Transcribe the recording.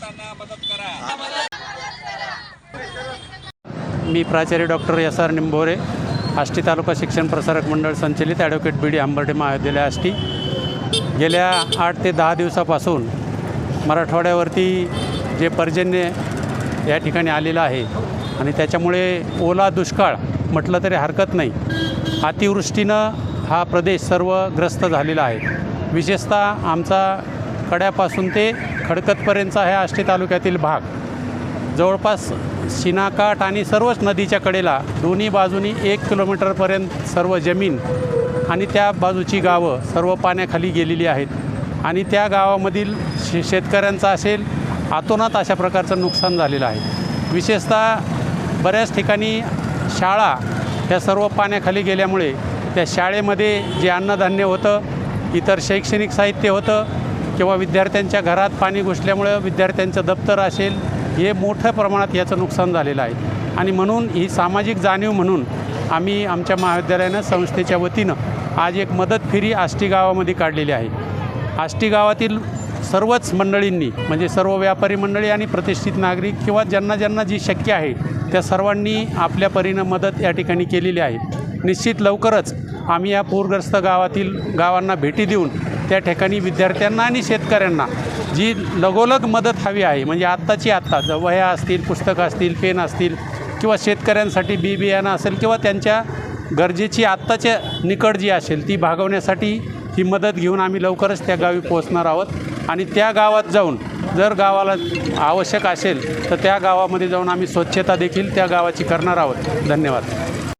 संकटांना मदत करा. मी प्राचार्य doctor S R Nimbhore Ashti taluka Shikshan Prasarak Mandal संचलित ॲडव्होकेट बी डी आंबर्डे महाविद्यालय आष्टी. गेल्या आठ ते दहा दिवसापासून मराठवाड्यावरती जे पर्जन्य या ठिकाणी आलेलं आहे आणि त्याच्यामुळे ओला दुष्काळ म्हटलं तरी हरकत नाही. अतिवृष्टीनं हा प्रदेश सर्व ग्रस्त झालेला आहे. विशेषतः आमचा कड्यापासून ते खडकतपर्यंतचा ह्या आष्टी तालुक्यातील भाग. जवळपास शिनाकाठ आणि सर्वच नदीच्या कडेला दोन्ही बाजूनी एक किलोमीटरपर्यंत सर्व जमीन आणि त्या बाजूची गावं सर्व पाण्याखाली गेलेली आहेत. आणि त्या गावामधील शे शेतकऱ्यांचं असेल आतोनात अशा प्रकारचं नुकसान झालेलं आहे. विशेषतः बऱ्याच ठिकाणी शाळा ह्या सर्व पाण्याखाली गेल्यामुळे त्या शाळेमध्ये जे अन्नधान्य होतं इतर शैक्षणिक साहित्य होतं किंवा विद्यार्थ्यांच्या घरात पाणी घुसल्यामुळं विद्यार्थ्यांचं दप्तर असेल हे मोठ्या प्रमाणात याचं नुकसान झालेलं आहे. आणि म्हणून ही सामाजिक जाणीव म्हणून आम्ही आमच्या महाविद्यालयानं संस्थेच्या वतीनं आज एक मदत फेरी आष्टी गावामध्ये काढलेली आहे. आष्टी गावातील सर्वच मंडळींनी म्हणजे सर्व व्यापारी मंडळी आणि प्रतिष्ठित नागरिक किंवा ज्यांना ज्यांना जी शक्य आहे त्या सर्वांनी आपल्या परीनं मदत या ठिकाणी केलेली आहे. निश्चित लवकरच आम्ही या पूरग्रस्त गावातील गावांना भेटी देऊन त्या ठिकाणी विद्यार्थ्यांना आणि शेतकऱ्यांना जी लगोलग मदत हवी आहे म्हणजे आत्ताची आत्ता वह्या असतील पुस्तकं असतील पेन असतील किंवा शेतकऱ्यांसाठी बी बियाणं असेल किंवा त्यांच्या गरजेची आत्ताच्या निकड जी असेल ती भागवण्यासाठी ही मदत घेऊन आम्ही लवकरच त्या गावी पोहोचणार आहोत. आणि त्या गावात जाऊन जर गावाला आवश्यक असेल तर त्या गावामध्ये जाऊन आम्ही स्वच्छता देखील त्या गावाची करणार आहोत. धन्यवाद.